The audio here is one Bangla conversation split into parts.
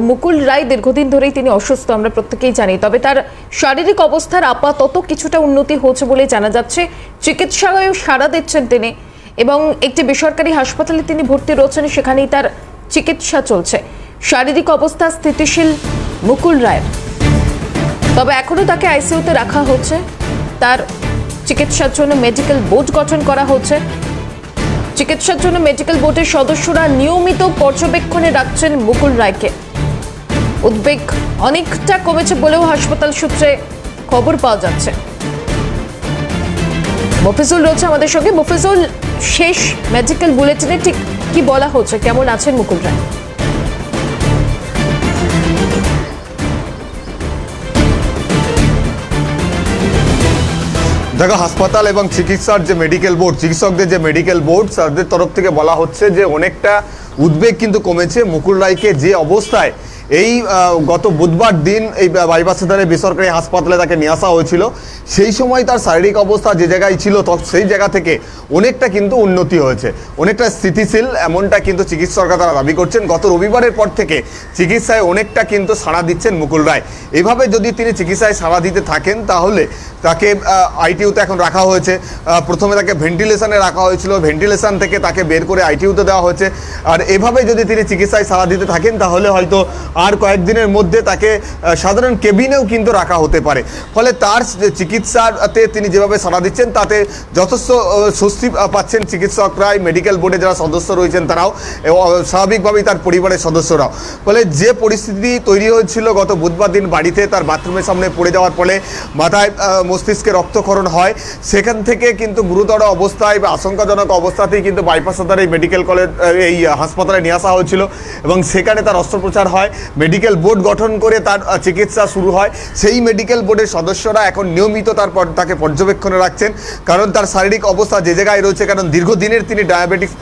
মুকুল রায় দীর্ঘদিন ধরেই তিনি অসুস্থ, আমরা প্রত্যেকেই জানি। তবে তার শারীরিক অবস্থার আপাতত কিছুটা উন্নতি হয়েছে বলে জানা যাচ্ছে। চিকিৎসালয়েও সাড়া দিচ্ছেন তিনি এবং একটি বেসরকারি হাসপাতালে তিনি ভর্তি রয়েছেন, সেখানেই তার চিকিৎসা চলছে। শারীরিক অবস্থা স্থিতিশীল মুকুল রায়ের। তবে এখনও তাকে আইসিইউতে রাখা হচ্ছে। তার চিকিৎসার জন্য মেডিকেল বোর্ড গঠন করা হচ্ছে। চিকিৎসার জন্য মেডিকেল বোর্ডের সদস্যরা নিয়মিত পর্যবেক্ষণে রাখছেন মুকুল রায়কে। উদ্বেগ অনেকটা কমেছে বলেও হাসপাতাল সূত্রে খবর পাওয়া যাচ্ছে। মফিজুল রয়েছে আমাদের সঙ্গে। মফিজুল, শেষ মেডিকেল বুলেটিনে ঠিক কি বলা হচ্ছে? কেমন আছেন মুকুল রায়? দেখো, হাসপাতাল এবং চিকিৎসার যে মেডিকেল বোর্ড চিকিৎসকদের যে মেডিকেল বোর্ড তাদের তরফ থেকে বলা হচ্ছে যে অনেকটা উদ্বেগ কিন্তু কমেছে মুকুল রায়কে। যে অবস্থায় এই গত বুধবার দিন এই বাইপাসের ধারে বেসরকারি হাসপাতালে তাকে নিয়ে আসা হয়েছিল। সেই সময় তার শারীরিক অবস্থা যে জায়গায় ছিল সেই জায়গা থেকে অনেকটা কিন্তু উন্নতি হয়েছে। অনেকটা স্থিতিশীল, এমনটা কিন্তু চিকিৎসকরা তারা দাবি করছেন। গত রবিবারের পর থেকে চিকিৎসায় অনেকটা কিন্তু সাড়া দিচ্ছেন মুকুল রায়। এভাবে যদি তিনি চিকিৎসায় সাড়া দিতে থাকেন, তাহলে তাকে আইটিউতে এখন রাখা হয়েছে। প্রথমে তাকে ভেন্টিলেশনে রাখা হয়েছিল। ভেন্টিলেশন থেকে তাকে বের করে আইটিউতে দেওয়া হয়েছে। আর এভাবে যদি তিনি চিকিৎসায় সাড়া দিতে থাকেন, তাহলে হয়তো আর কয়েকদিনের মধ্যে তাকে সাধারণ কেবিনেও কিন্তু রাখা হতে পারে। ফলে তার চিকিৎসাতে তিনি যেভাবে সাড়া দিচ্ছেন, তাতে যথেষ্ট স্বস্তি পাচ্ছেন চিকিৎসকরাই মেডিকেল বোর্ডে যারা সদস্য রয়েছেন তারাও স্বাভাবিকভাবেই তার পরিবারের সদস্যরাও। ফলে যে পরিস্থিতি তৈরি হয়েছিল গত বুধবার দিন বাড়িতে, তার বাথরুমের সামনে পড়ে যাওয়ার ফলে মাথায় মস্তিষ্কে রক্তক্ষরণ হয়। সেখান থেকে কিন্তু গুরুতর অবস্থায় বা আশঙ্কাজনক অবস্থাতেই কিন্তু বাইপাস এই মেডিকেল কলেজ এই হাসপাতালে নিয়ে আসা হয়েছিল। এবং সেখানে তার অস্ত্রোপচার হয়। মেডিকেল বোর্ড গঠন করে তার চিকিৎসা শুরু হয়। সেই মেডিকেল বোর্ডের সদস্যরা এখন নিয়মিত তার তাকে পর্যবেক্ষণে রাখছেন। কারণ তার শারীরিক অবস্থা যে জায়গায় রয়েছে, কারণ দীর্ঘদিনের তিনি ডায়াবেটিক্স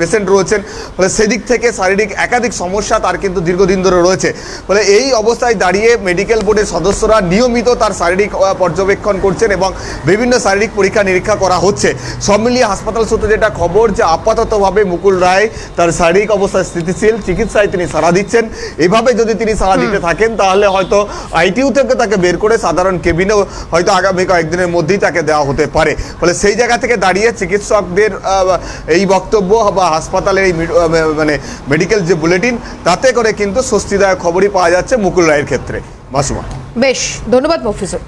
পেশেন্ট রয়েছেন, ফলে সেদিক থেকে শারীরিক একাধিক সমস্যা তার কিন্তু দীর্ঘদিন ধরে রয়েছে। ফলে এই অবস্থায় দাঁড়িয়ে মেডিকেল বোর্ডের সদস্যরা নিয়মিত তার শারীরিক পর্যবেক্ষণ করছেন এবং বিভিন্ন শারীরিক পরীক্ষা নিরীক্ষা করা হচ্ছে। সব মিলিয়ে হাসপাতাল সূত্রে যেটা খবর যে আপাততভাবে মুকুল রায় তার শারীরিক অবস্থা স্থিতিশীল, চিকিৎসায় তিনি সাড়া দিচ্ছেন। এভাবে যদি তিনি সাড়া দিতে থাকেন তাহলে হয়তো আইটিউ থেকে তাকে বের করে সাধারণ কেবিনেও হয়তো আগামী কয়েকদিনের মধ্যেই তাকে দেওয়া হতে পারে। ফলে সেই জায়গা থেকে দাঁড়িয়ে চিকিৎসকদের এই বক্তব্য বা হাসপাতালের এই মানে মেডিকেল যে বুলেটিন তাতে করে কিন্তু স্বস্তিদায়ক খবরই পাওয়া যাচ্ছে মুকুল রায়ের ক্ষেত্রে। মাসুমা। বেশ ধন্যবাদ মফিজুল।